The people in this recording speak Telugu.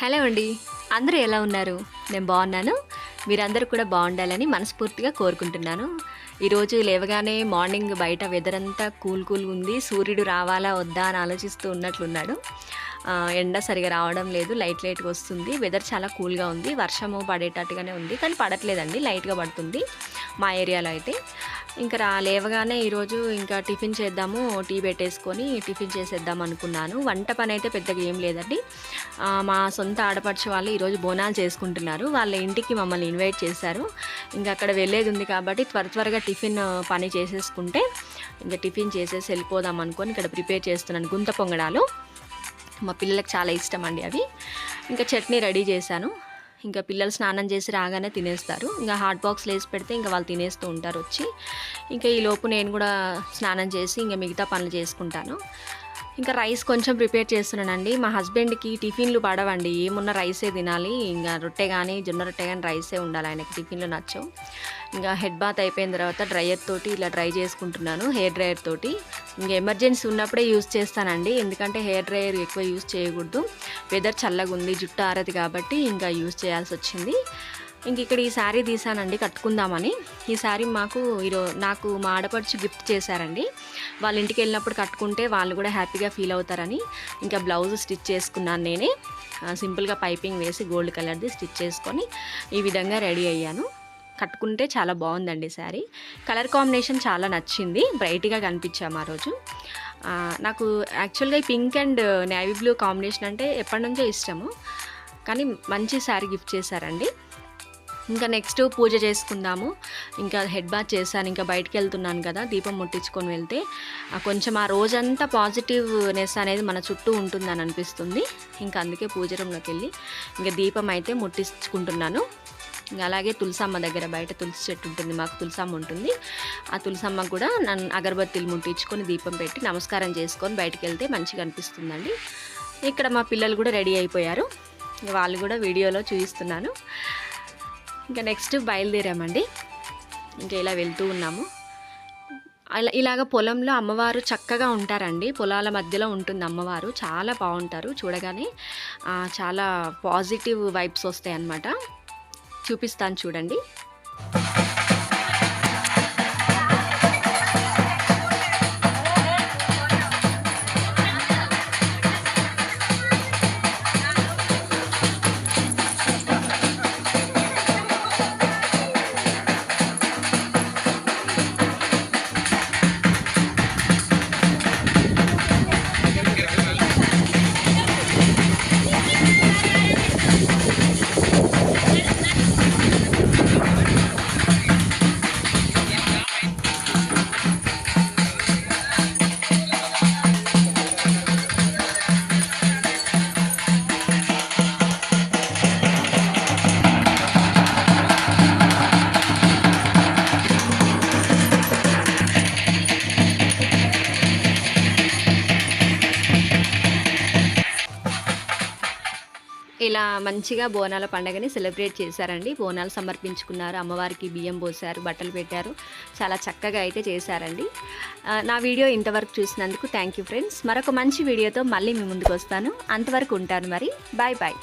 హలో అండి. అందరూ ఎలా ఉన్నారు? నేను బాగున్నాను. మీరందరూ కూడా బాగుండాలని మనస్ఫూర్తిగా కోరుకుంటున్నాను. ఈరోజు లేవగానే మార్నింగ్ బయట వెదర్ అంతా కూల్ కూల్ ఉంది. సూర్యుడు రావాలా వద్దా అని ఆలోచిస్తూ ఉన్నట్లున్నాడు. ఎండ సరిగా రావడం లేదు. లైట్ లైట్గా వస్తుంది. వెదర్ చాలా కూల్గా ఉంది. వర్షము పడేటట్టుగానే ఉంది. కానీ పడట్లేదండి. లైట్గా పడుతుంది మా ఏరియాలో అయితే. ఇంకా రా లేవగానే ఈరోజు ఇంకా టిఫిన్ చేద్దాము టీ పెట్టేసుకొని టిఫిన్ చేసేద్దాం అనుకున్నాను. వంట పని అయితే పెద్దగా ఏం లేదండి. మా సొంత ఆడపడిచే వాళ్ళు ఈరోజు బోనాలు చేసుకుంటున్నారు. వాళ్ళ ఇంటికి మమ్మల్ని ఇన్వైట్ చేశారు. ఇంకా అక్కడ వెళ్ళేది ఉంది కాబట్టి త్వర త్వరగా టిఫిన్ పని చేసేసుకుంటే ఇంకా టిఫిన్ చేసేసి వెళ్ళిపోదాం అనుకొని ఇక్కడ ప్రిపేర్ చేస్తున్నాను గుంత పొంగడాలు. మా పిల్లలకు చాలా ఇష్టం అండి అవి. ఇంకా చట్నీ రెడీ చేశాను. ఇంకా పిల్లలు స్నానం చేసి రాగానే తినేస్తారు. ఇంకా హాట్ బాక్స్లు వేసి పెడితే ఇంకా వాళ్ళు తినేస్తూ ఉంటారు వచ్చి. ఇంకా ఈ లోపు నేను కూడా స్నానం చేసి ఇంకా మిగతా పనులు చేసుకుంటాను. ఇంకా రైస్ కొంచెం ప్రిపేర్ చేస్తున్నానండి. మా హస్బెండ్కి టిఫిన్లు పడవండి. ఏమున్న రైసే తినాలి. ఇంకా రొట్టె కానీ జొన్న రొట్టె కానీ రైసే ఉండాలి ఆయనకి. టిఫిన్లు నచ్చవు. ఇంకా హెడ్ బాత్ అయిపోయిన తర్వాత డ్రయర్ తోటి ఇలా డ్రై చేసుకుంటున్నాను హెయిర్ డ్రయర్ తోటి. ఇంకా ఎమర్జెన్సీ ఉన్నప్పుడే యూస్ చేస్తానండి. ఎందుకంటే హెయిర్ డ్రయర్ ఎక్కువ యూస్ చేయకూడదు. వెదర్ చల్లగా ఉంది జుట్టు ఆరదు కాబట్టి ఇంకా యూస్ చేయాల్సి వచ్చింది. ఇంక ఇక్కడ ఈ శారీ తీసానండి కట్టుకుందామని. ఈ శారీ మాకు ఈరోజు నాకు మా ఆడపడుచు గిఫ్ట్ చేశారండి. వాళ్ళ ఇంటికి వెళ్ళినప్పుడు కట్టుకుంటే వాళ్ళు కూడా హ్యాపీగా ఫీల్ అవుతారని ఇంకా బ్లౌజ్ స్టిచ్ చేసుకున్నాను నేనే. సింపుల్గా పైపింగ్ వేసి గోల్డ్ కలర్ది స్టిచ్ చేసుకొని ఈ విధంగా రెడీ అయ్యాను. కట్టుకుంటే చాలా బాగుందండి శారీ. కలర్ కాంబినేషన్ చాలా నచ్చింది బ్రైట్గా కనిపించాము ఆ రోజు. నాకు యాక్చువల్గా ఈ pink and navy blue combination అంటే ఎప్పటి నుంచో ఇష్టము. కానీ మంచి శారీ గిఫ్ట్ చేశారండి. ఇంకా నెక్స్ట్ పూజ చేసుకుందాము. ఇంకా హెడ్ బాత్ చేశాను ఇంకా బయటికి వెళ్తున్నాను కదా దీపం ముట్టించుకొని వెళ్తే. కొంచెం ఆ రోజంతా పాజిటివ్నెస్ అనేది మన చుట్టూ ఉంటుందని అనిపిస్తుంది. ఇంకా అందుకే పూజ రూమ్లోకి వెళ్ళి ఇంకా దీపం అయితే ముట్టించుకుంటున్నాను. ఇంకా అలాగే తులసమ్మ దగ్గర బయట తులసి చెట్టు ఉంటుంది మాకు తులసమ్మ ఉంటుంది. ఆ తులసమ్మ కూడా నన్ను అగరబత్తీలు ముట్టించుకొని దీపం పెట్టి నమస్కారం చేసుకొని బయటికి వెళ్తే మంచిగా అనిపిస్తుందండి. ఇక్కడ మా పిల్లలు కూడా రెడీ అయిపోయారు. వాళ్ళు కూడా వీడియోలో చూపిస్తున్నాను. ఇంకా నెక్స్ట్ బయలుదేరామండి. ఇంకా ఇలా వెళ్తూ ఉన్నాము. అలా ఇలాగ పొలంలో అమ్మవారు చక్కగా ఉంటారండి. పొలాల మధ్యలో ఉంటుంది అమ్మవారు. చాలా బాగుంటారు. చూడగానే చాలా పాజిటివ్ వైబ్స్ వస్తాయి అన్నమాట చూపిస్తాను చూడండి. ఇలా మంచిగా బోనాల పండగని సెలబ్రేట్ చేశారండి. బోనాలు సమర్పించుకున్నారు. అమ్మవారికి బియ్యం పోసారు బట్టలు పెట్టారు. చాలా చక్కగా అయితే చేశారండి. నా వీడియో ఇంతవరకు చూసినందుకు థ్యాంక్ యూ ఫ్రెండ్స్. మరొక మంచి వీడియోతో మళ్ళీ మీ ముందుకు వస్తాను. అంతవరకు ఉంటాను మరి. Bye bye.